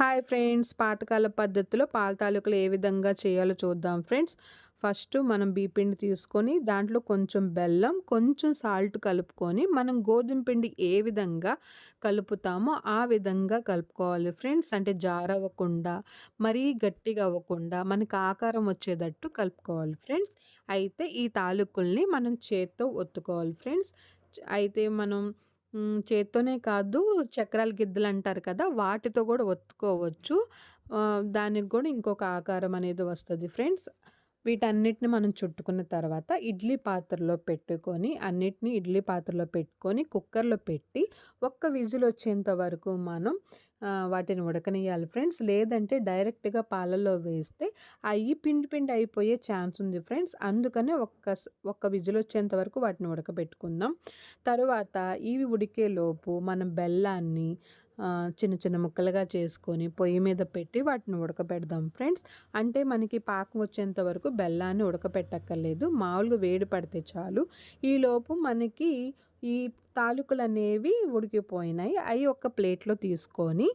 Hi friends. పాతకాల పద్ధతిలో పాల తాలూకులు ఏ విధంగా చేయాలో చూద్దాం ఫ్రెండ్స్. ఫస్ట్ మనం బీపిండి తీసుకొని దాంట్లో కొంచెం బెల్లం కొంచెం సాల్ట్ కలుపుకొని మనం గోధుమ పిండి ఏ విధంగా కలుపుతామో ఆ విధంగా కలుపుకోవాలి ఫ్రెండ్స్. అంటే జారవ్వకుండా మరీ గట్టిగా అవ్వకుండా మనకి ఆకారం వచ్చేటట్టు కలుపుకోవాలి ఫ్రెండ్స్. అయితే ఈ తాలూకుల్ని మనం చేత్తో ఒత్తుకోవాలి ఫ్రెండ్స్. అయితే మనం చేత్తోనే కాదు చక్రాల గిద్దలు అంటారు కదా! వాటితో కూడా ఒత్తుకోవచ్చు. దానికి కూడా ఇంకొక ఆకారం అనేది వస్తుంది ఫ్రెండ్స్. వీటన్నిటిని మనం చుట్టుకున్న తర్వాత ఇడ్లీ పాత్రలో పెట్టుకొని అన్నిటిని ఇడ్లీ పాత్రలో పెట్టుకొని కుక్కర్లో పెట్టి ఒక్క విజిల్ వచ్చేంత వరకు మనం వాటిని ఉడకనియాలి ఫ్రెండ్స్ లేదంటే డైరెక్ట్గా పాలల్లో వేస్తే అవి పిండి పిండి అయిపోయే ఛాన్స్ ఉంది ఫ్రెండ్స్. అందుకనే ఒక్క ఒక్క విజిల్ వచ్చేంత వరకు వాటిని ఉడకబెట్టుకుందాం. తర్వాత ఇవి ఉడికేలోపు మనం బెల్లాన్ని చిన్న చిన్న ముక్కలుగా చేసుకొని పొయ్యి మీద పెట్టి వాటిని ఉడకబెడదాం ఫ్రెండ్స్. అంటే మనకి పాకం వచ్చేంత వరకు బెల్లాన్ని ఉడకపెట్టక్కర్లేదు మామూలుగా వేడి పడితే చాలు. ఈలోపు మనకి ఈ తాలూకులు అనేవి ఉడికిపోయినాయి. అవి ఒక ప్లేట్లో తీసుకొని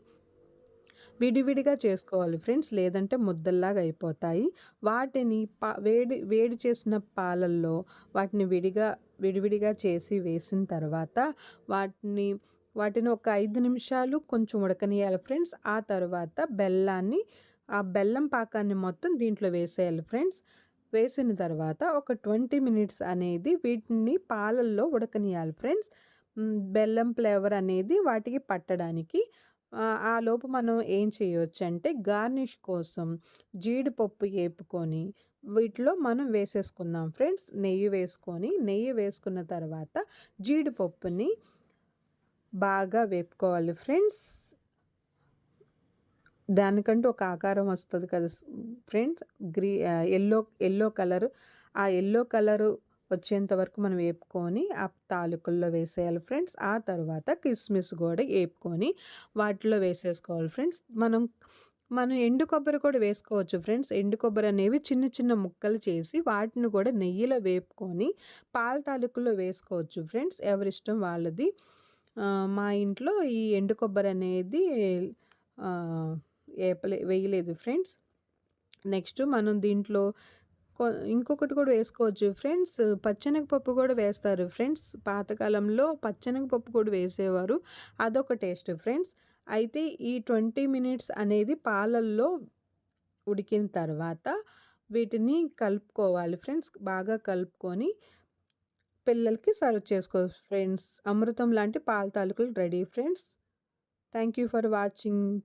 విడివిడిగా చేసుకోవాలి ఫ్రెండ్స్. లేదంటే ముద్దల్లాగా అయిపోతాయి. వాటిని పా వేడి వేడి చేసిన పాలల్లో వాటిని విడిగా విడివిడిగా చేసి వేసిన తర్వాత వాటిని వాటిని ఒక ఐదు నిమిషాలు కొంచెం ఉడకనియాలి ఫ్రెండ్స్. ఆ తర్వాత బెల్లాన్ని ఆ బెల్లం పాకాన్ని మొత్తం దీంట్లో వేసేయాలి ఫ్రెండ్స్. వేసిన తర్వాత ఒక ట్వంటీ మినిట్స్ అనేది వీటిని పాలల్లో ఉడకనియాలి ఫ్రెండ్స్. బెల్లం ఫ్లేవర్ అనేది వాటికి పట్టడానికి. ఆ లోపు మనం ఏం చేయవచ్చు అంటే గార్నిష్ కోసం జీడిపప్పు వేపుకొని వీటిలో మనం వేసేసుకుందాం ఫ్రెండ్స్. నెయ్యి వేసుకొని నెయ్యి వేసుకున్న తర్వాత జీడిపప్పుని బాగా వేపుకోవాలి ఫ్రెండ్స్. దానికంటూ ఒక ఆకారం వస్తుంది కదా ఫ్రెండ్. గ్రీ ఎల్లో ఎల్లో కలర్. ఆ ఎల్లో కలరు వచ్చేంత వరకు మనం వేపుకొని ఆ తాలూకుల్లో వేసేయాలి ఫ్రెండ్స్. ఆ తర్వాత కిస్మిస్ కూడా వేపుకొని వాటిలో వేసేసుకోవాలి ఫ్రెండ్స్. మనం మనం ఎండు కొబ్బరి కూడా వేసుకోవచ్చు ఫ్రెండ్స్. ఎండు కొబ్బరి అనేవి చిన్న చిన్న ముక్కలు చేసి వాటిని కూడా నెయ్యిలో వేపుకొని పాల తాలూకుల్లో వేసుకోవచ్చు ఫ్రెండ్స్. ఎవరిష్టం వాళ్ళది. మా ఇంట్లో ఈ ఎండు కొబ్బరి అనేది వేపలే వేయలేదు ఫ్రెండ్స్. నెక్స్ట్ మనం దీంట్లో ఇంకొకటి కూడా వేసుకోవచ్చు ఫ్రెండ్స్. పచ్చెనగపప్పు కూడా వేస్తారు ఫ్రెండ్స్. పాతకాలంలో పచ్చెనగపప్పు కూడా వేసేవారు. అదొక టేస్ట్ ఫ్రెండ్స్. అయితే ఈ ట్వంటీ మినిట్స్ అనేది పాలల్లో ఉడికిన తర్వాత వీటిని కలుపుకోవాలి ఫ్రెండ్స్. బాగా కలుపుకొని పిల్లలకి సర్వ్ చేసుకోవచ్చు ఫ్రెండ్స్. అమృతం లాంటి పాల తాలూకులు ready friends. Thank you for watching.